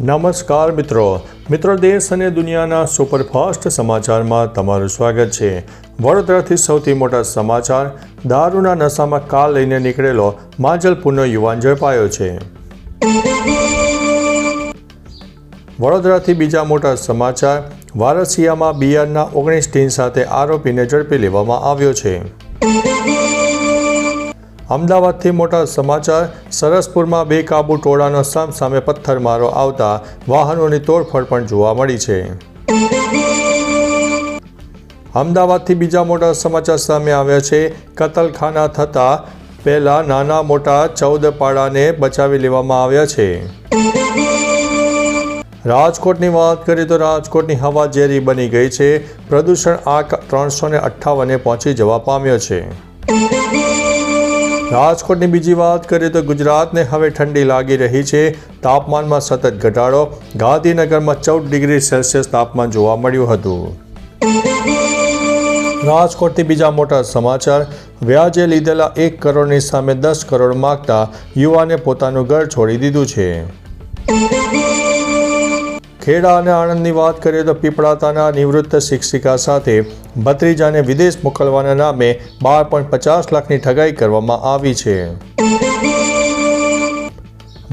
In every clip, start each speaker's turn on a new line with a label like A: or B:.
A: નમસ્કાર મિત્રો. મિત્રો દેશ અને દુનિયાના સુપરફાસ્ટ સમાચારમાં તમારું સ્વાગત છે. વડોદરાથી સૌથી મોટા સમાચાર, દારૂના નશામાં કાર લઈને નીકળેલો માજલપુરનો યુવાન ઝડપાયો છે. વડોદરાથી બીજા મોટા સમાચાર, વારસિયામાં બિયારના ઓગણીસ ટીન સાથે આરોપીને ઝડપી લેવામાં આવ્યો છે. અમદાવાદથી મોટા સમાચાર, સરસપુરમાં બેકાબુ ટોળાનો સામસામે પથ્થરમારો આવતા વાહનોની તોડફોડ પણ જોવા મળી છે. અમદાવાદથી બીજા મોટા સમાચાર સામે આવ્યા છે. કતલખાના થતાં પહેલાં નાના મોટા ચૌદ પાડાને બચાવી લેવામાં આવ્યા છે. રાજકોટની વાત કરીએ તો રાજકોટની હવા ઝેરી બની ગઈ છે. પ્રદૂષણ આ ત્રણસો ને અઠ્ઠાવને પહોંચી જવા પામ્યો છે. રાજકોટની બીજી વાત કરીએ તો ગુજરાતને હવે ઠંડી લાગી રહી છે. તાપમાનમાં સતત ઘટાડો. ગાંધીનગરમાં ચૌદ ડિગ્રી સેલ્સિયસ તાપમાન જોવા મળ્યું હતું. રાજકોટથી બીજા મોટા સમાચાર. વ્યાજે લીધેલા એક કરોડની સામે દસ કરોડ માગતા યુવાને પોતાનું ઘર છોડી દીધું છે. ખેડા અને આણંદની વાત કરીએ તો પીપળાતાના નિવૃત્ત શિક્ષિકા સાથે ભત્રીજાને વિદેશ મોકલવાના નામે બાર પોઈન્ટ પચાસ લાખની ઠગાઈ કરવામાં આવી છે.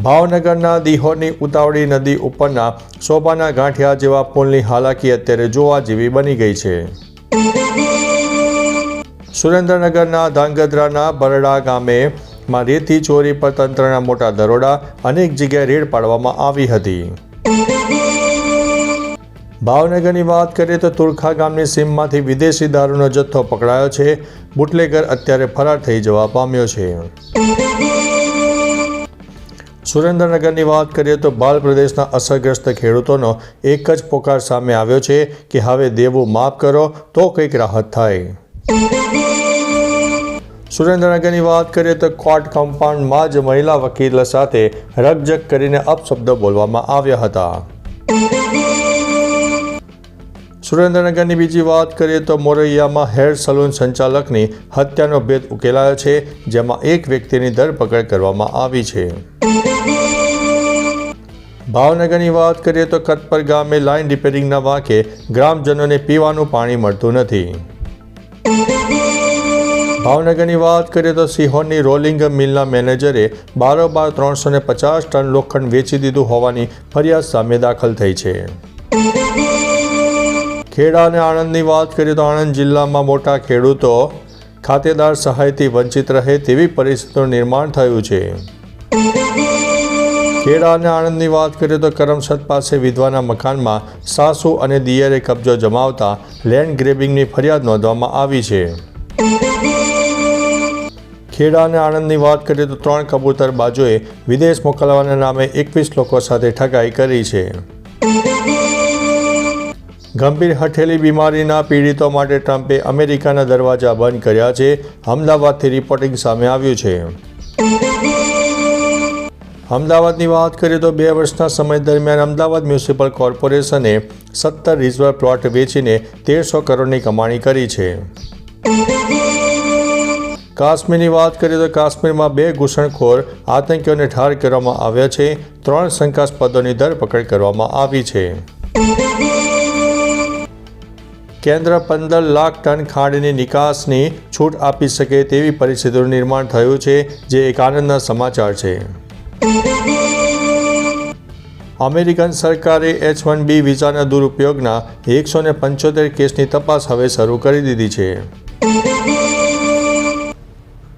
A: ભાવનગરના દિહોરની ઉતાવળી નદી ઉપરના શોભાના ગાંઠિયા જેવા પુલની હાલાકી અત્યારે જોવા જેવી બની ગઈ છે. સુરેન્દ્રનગરના ધાંગધ્રાના બરડા ગામે માં રેતી ચોરી પર તંત્રના મોટા દરોડા અનેક જગ્યાએ રેડ પાડવામાં આવી હતી. ભાવનગરની વાત કરીએ તો તુરખા ગામની સીમમાંથી વિદેશી દારૂનો જથ્થો પકડાયો છે. બુટલેગર અત્યારે ફરાર થઈ જવા પામ્યો છે. સુરેન્દ્રનગરની વાત કરીએ તો બાલ પ્રદેશના અસરગ્રસ્ત ખેડૂતોનો એક જ પોકાર સામે આવ્યો છે કે હવે દેવું માફ કરો, તો કંઈક રાહત થાય. સુરેન્દ્રનગરની વાત કરીએ તો કોર્ટ કમ્પાઉન્ડમાં જ મહિલા વકીલ સાથે રકજક કરીને અપશબ્દો બોલવામાં આવ્યા હતા. સુરેન્દ્રનગરની બીજી વાત કરીએ તો મોરૈયામાં હેર સલૂન સંચાલકની હત્યાનો ભેદ ઉકેલાયો છે, જેમાં એક વ્યક્તિની ધરપકડ કરવામાં આવી છે. ભાવનગરની વાત કરીએ તો કતપર ગામે લાઇન રિપેરિંગના વાંકે ગ્રામજનોને પીવાનું પાણી મળતું નથી. ભાવનગરની વાત કરીએ તો સિહોરની રોલિંગ મિલના મેનેજરે બારોબાર ત્રણસો ને પચાસ ટન લોખંડ વેચી દીધું હોવાની ફરિયાદ સામે દાખલ થઈ છે. ખેડા અને આણંદની વાત કરીએ તો આણંદ જિલ્લામાં મોટા ખેડૂતો ખાતેદાર સહાયથી વંચિત રહે તેવી પરિસ્થિતિનું નિર્માણ થયું છે. ખેડા અને આણંદની વાત કરીએ તો કરમસદ પાસે વિધવાના મકાનમાં સાસુ અને દિયરે કબજો જમાવતા લેન્ડ ગ્રેબિંગની ફરિયાદ નોંધવામાં આવી છે. ખેડા અને આણંદની વાત કરીએ તો ત્રણ કબૂતર બાજુએ વિદેશ મોકલવાના નામે એકવીસ લોકો સાથે ઠગાઈ કરી છે. ગંભીર હઠેલી બીમારીના પીડિતો માટે ટ્રમ્પે અમેરિકાના દરવાજા બંધ કર્યા છે. અમદાવાદથી રિપોર્ટિંગ સામે આવ્યું છે. અમદાવાદની વાત કરીએ તો બે વર્ષના સમય દરમિયાન અમદાવાદ મ્યુનિસિપલ કોર્પોરેશને સત્તર રિઝર્વ પ્લોટ વેચીને તેરસો કરોડની કમાણી કરી છે. કાશ્મીરની વાત કરીએ તો કાશ્મીરમાં બે ઘૂસણખોર આતંકીઓને ઠાર કરવામાં આવ્યા છે. ત્રણ શંકાસ્પદોની ધરપકડ કરવામાં આવી છે. કેન્દ્ર પંદર લાખ ટન ખાંડની નિકાસની છૂટ આપી શકે તેવી પરિસ્થિતિનું નિર્માણ થયું છે, જે એક આનંદના સમાચાર છે. અમેરિકન સરકારે એચ વન બી વિઝાના દુરુપયોગના એકસો ને પંચોતેર કેસની તપાસ હવે શરૂ કરી દીધી છે.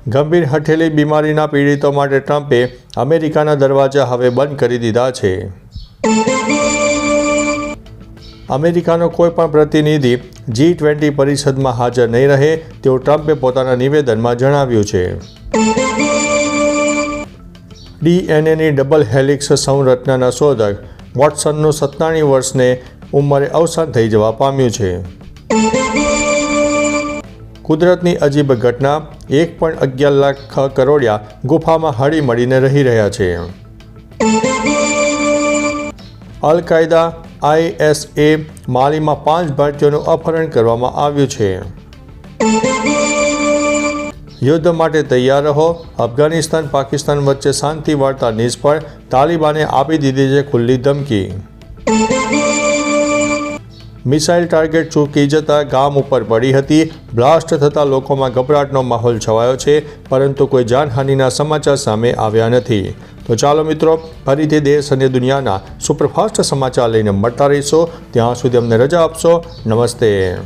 A: ગંભીર હઠેલી બીમારીના પીડિતો માટે ટ્રમ્પે અમેરિકાના દરવાજા હવે બંધ કરી દીધા છે. અમેરિકાનો કોઈ પણ પ્રતિનિધિ જી ટ્વેન્ટી પરિષદમાં હાજર નહીં રહે, તેવું ટ્રમ્પે પોતાના નિવેદનમાં જણાવ્યું છે. ડીએનએની ડબલ હેલિક્સ સંરચનાના શોધક વોટસનનું સત્તાણી વર્ષને ઉંમરે અવસાન થઈ જવા પામ્યું છે. કુદરતની અજીબ ઘટના, એક પોઈન્ટ અગિયાર લાખ કરોડિયા ગુફામાં હળી મળીને રહી રહ્યા છે. અલ કાયદા આઈએસએ માલીમાં પાંચ ભારતીયોનું અપહરણ કરવામાં આવ્યું છે. યુદ્ધ માટે તૈયાર રહો. અફઘાનિસ્તાન, પાકિસ્તાન વચ્ચે શાંતિ વાર્તા નિષ્ફળ તાલિબાને આપી દીધી છે ખુલ્લી ધમકી. મિસાઇલ ટાર્ગેટ ચૂકી જતા ગામ ઉપર પડી હતી. બ્લાસ્ટ થતાં લોકોમાં ગભરાટનો માહોલ છવાયો છે, પરંતુ કોઈ જાનહાનિના સમાચાર સામે આવ્યા નથી. તો ચાલો મિત્રો, ફરીથી દેશ અને દુનિયાના સુપરફાસ્ટ સમાચાર લઈને મળતા રહીશો. ત્યાં સુધી અમને રજા આપશો. નમસ્તે.